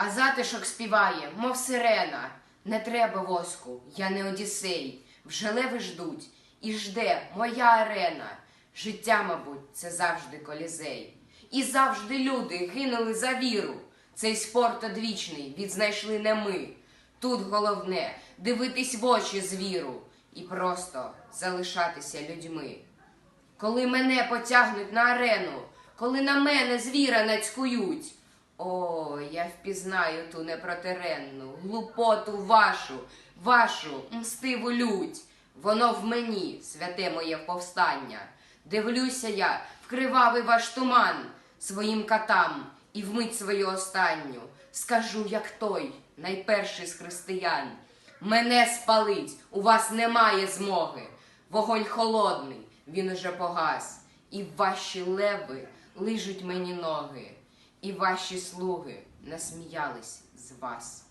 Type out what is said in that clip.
А затишок співає, мов сирена. Не треба воску, я не Одіссей. Вже леви ждуть, і жде моя арена. Життя, мабуть, це завжди колізей. І завжди люди гинули за віру. Цей спорт одвічний відзнайшли не ми. Тут головне дивитись в очі звіру і просто залишатися людьми. Коли мене потягнуть на арену, коли на мене звіра нацькують. О, я впізнаю ту непротиренну, глупоту вашу, вашу мстиву лють. Воно в мені, святе моє повстання. Дивлюся я в кривавий ваш туман своїм катам і вмить свою останню. Скажу, як той, найперший з християн. Мене спалить, у вас немає змоги. Вогонь холодний, він уже погас, і ваші леви лижуть мені ноги, і ваші слуги насміялись з вас.